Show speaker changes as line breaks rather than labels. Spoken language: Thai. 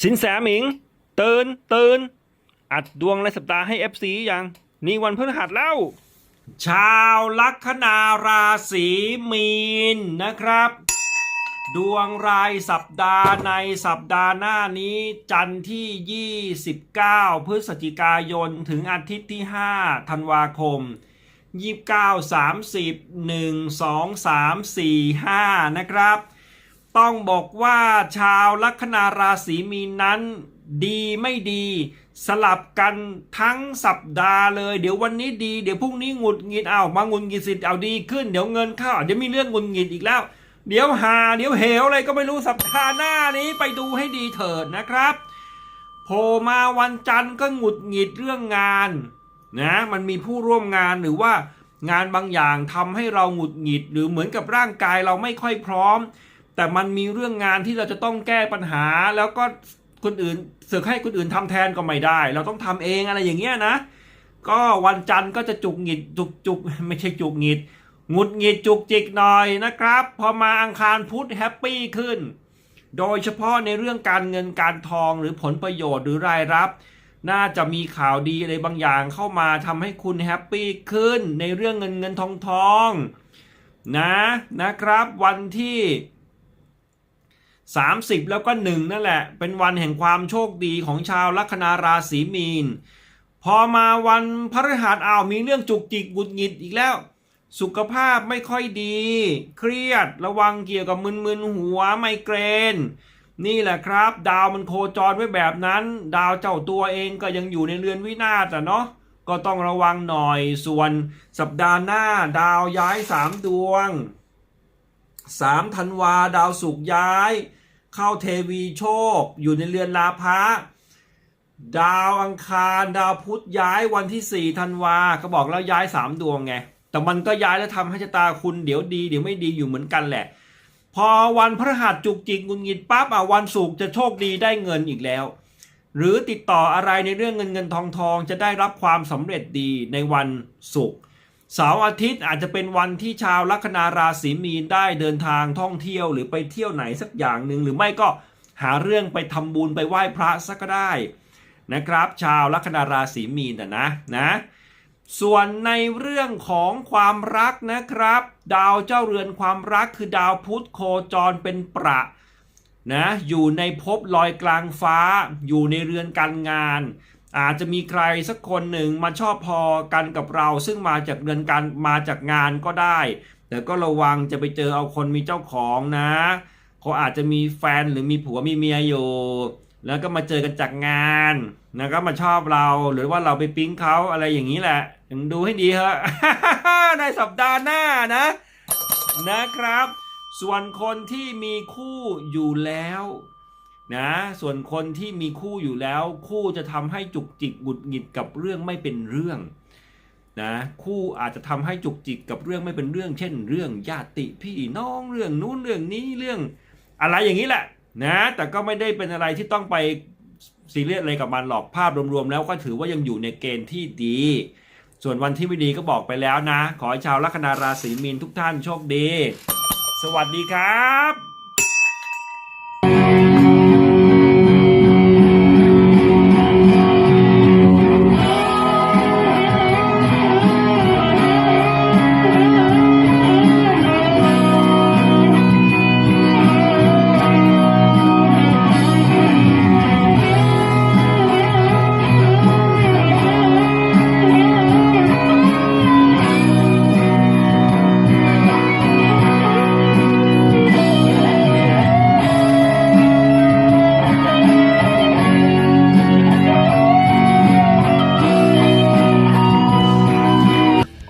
สินแสหมิงตื่นตื่นอัดดวงในสัปดาห์ให้ FC ยังนี่วันพฤหัสแล้ว ชาวลัคนาราศีมีนนะครับ ดวงรายสัปดาห์ในสัปดาห์หน้านี้ จันทร์ที่ 29 พฤศจิกายน ถึงอาทิตย์ที่ 5 ธันวาคม 29 30 1 2 3 4 5 นะครับ ต้องบอกว่าชาวลัคนาราศีมีนนั้น ดีไม่ดี สลับกันทั้งสัปดาห์เลย เดี๋ยววันนี้ดี เดี๋ยวพรุ่งนี้หงุดหงิดเอามาหงุดหงิดสิเอาดีขึ้นเดี๋ยวเงินเข้าเดี๋ยวมีเรื่องหงุดหงิดอีกแล้ว เดี๋ยวหาเดี๋ยวเหวอะไรก็ไม่รู้สัปดาห์หน้านี้ไปดูให้ดีเถิดนะครับโผล่มาวันจันทร์ก็หงุดหงิดเรื่องงานนะมันมีผู้ร่วมงานหรือว่างานบางอย่างทำให้เราหงุดหงิด หรือเหมือนกับร่างกายเราไม่ค่อยพร้อม แต่มันมีเรื่องงานที่เราจะต้องแก้ปัญหา แล้วก็คนอื่นเสือกให้คนอื่นทำแทนก็ไม่ได้ เราต้องทำเองอะไรอย่างเงี้ยนะ ก็วันจันทร์ก็จะจุกหงิดจุกจุกไม่ใช่จุกหงิดหงุดหงิดจุกจิกหน่อยนะครับ พอมาอังคารพุธแฮปปี้ขึ้น โดยเฉพาะในเรื่องการเงินการทองหรือผลประโยชน์หรือรายรับ น่าจะมีข่าวดีอะไรบางอย่างเข้ามาทำให้คุณแฮปปี้ขึ้นในเรื่องเงินเงินทองทองนะนะครับวันที่ 30 แล้วก็1นั่นแหละ เป็นวันแห่งความโชคดีของชาวลัคนาราศีมีน พอมาวันพฤหัสอ้าวมีเรื่องจุกจิกหงุดหงิดอีกแล้ว สุขภาพไม่ค่อยดี เครียดระวังเกี่ยวกับมึนๆหัวไมเกรน นี่แหละครับ ดาวมันโคจรไว้แบบนั้น ดาวเจ้าตัวเองก็ยังอยู่ในเรือนวินาศอะเนาะก็ต้องระวังหน่อยส่วนสัปดาห์หน้าดาวย้ายสามดวงสามธันวา ดาวสุกย้าย เข้าเทวีโชค อยู่ในเรือนลาภะดาวอังคารดาวพุธย้ายวันที่สี่ธันวาก็บอกแล้วย้ายสามดวงไง แต่มันก็ย้ายแล้วทำให้ชะตาคุณเดี๋ยวดีเดี๋ยวไม่ดีอยู่เหมือนกันแหละ พอวันพฤหัสจุกจิกงุนงิดปั๊บอะวันศุกร์จะโชคดีได้เงินอีกแล้ว หรือติดต่ออะไรในเรื่องเงินเงินทองทองจะได้รับความสำเร็จดีในวันศุกร์ เสาร์อาทิตย์อาจจะเป็นวันที่ชาวลัคนาราศีมีนได้เดินทางท่องเที่ยวหรือไปเที่ยวไหนสักอย่างหนึ่งหรือไม่ก็หาเรื่องไปทำบุญไปไหว้พระสักก็ได้นะครับ ชาวลัคนาราศีมีนนะนะนะส่วนในเรื่องของความรักนะครับ ดาวเจ้าเรือนความรักคือดาวพุธโคจรเป็นประนะอยู่ในภพลอยกลางฟ้า อยู่ในเรือนการงาน อาจจะมีใครสักคนหนึ่งมาชอบพอกันกับเรา ซึ่งมาจากเรือนการมาจากงานก็ได้ แต่ก็ระวังจะไปเจอเอาคนมีเจ้าของนะเขาอาจจะมีแฟนหรือมีผัวมีเมียอยู่ แล้วก็มาเจอกันจากงานนะก็มาชอบเราหรือว่าเราไปปิ๊งเขาอะไรอย่างนี้แหละยังดูให้ดีเถอะในสัปดาห์หน้านะนะครับ ส่วนคนที่มีคู่อยู่แล้ว นะส่วนคนที่มีคู่อยู่แล้ว คู่จะทำให้จุกจิกหงุดหงิดกับเรื่องไม่เป็นเรื่องนะคู่อาจจะทำให้จุกจิกกับเรื่องไม่เป็นเรื่อง เช่น เรื่องญาติพี่น้องเรื่องนู้นเรื่องนี้เรื่อง อะไรอย่างนี้แหละนะแต่ก็ไม่ได้เป็นอะไรที่ต้องไปซีเรียสอะไรกับมันหรอกภาพรวมๆแล้วก็ถือว่ายังอยู่ในเกณฑ์ที่ดี ส่วนวันที่ไม่ดีก็บอกไปแล้วนะ ขอให้ชาวลัคนาราศีมีนทุกท่านโชคดี สวัสดีครับ